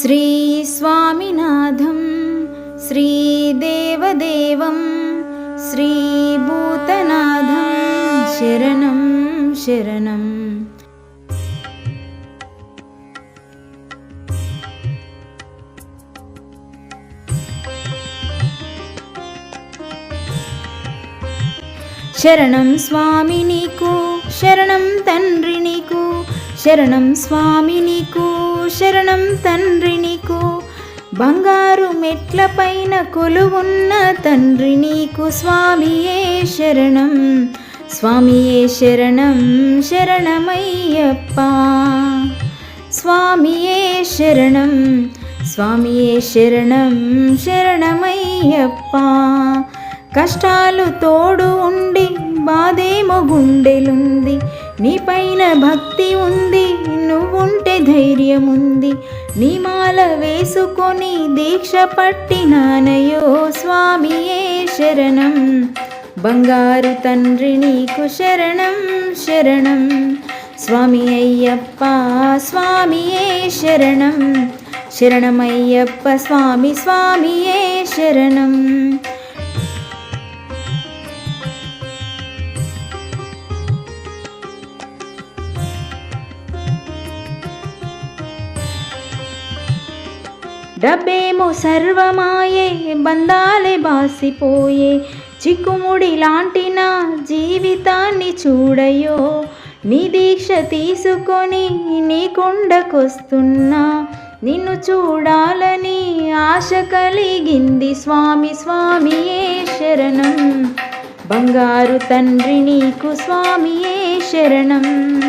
श्रीस्वामिनाथं श्रीदेवदेवं श्रीभूतनाथं शरणं शरणम् శరణం స్వామి నీకు శరణం తండ్రి నీకు శరణం స్వామి నీకు తండ్రినికు బంగారు మెట్ల పైన కొలువున్న తండ్రి నీకు స్వామియే శరణం. స్వామియే శరణం శరణమయ్యప్ప. స్వామియే శరణం స్వామియే శరణం శరణమయ్యప్ప. కష్టాలు తోడు ఉండి బాధేమో గుండెలుంది నీపైన భక్తి ఉంది నువ్వుంటే ధైర్యం నిమాల వేసుకొని దీక్ష పట్టినానయో స్వామియే శరణం? బంగారు తండ్రి నీకు శరణం. శరణం స్వామి అయ్యప్ప స్వామియే శరణం? శరణమయ్యప్ప స్వామి స్వామియే శరణం? డబ్బేమో సర్వమాయే బంధాలే బాసిపోయే. చిక్కుముడి లాంటి నా జీవితాన్ని చూడయో. నీ దీక్ష తీసుకొని నీ కొండకొస్తున్నా. నిన్ను చూడాలని ఆశ కలిగింది స్వామి స్వామియే శరణం. బంగారు తండ్రి నీకు స్వామియే శరణం.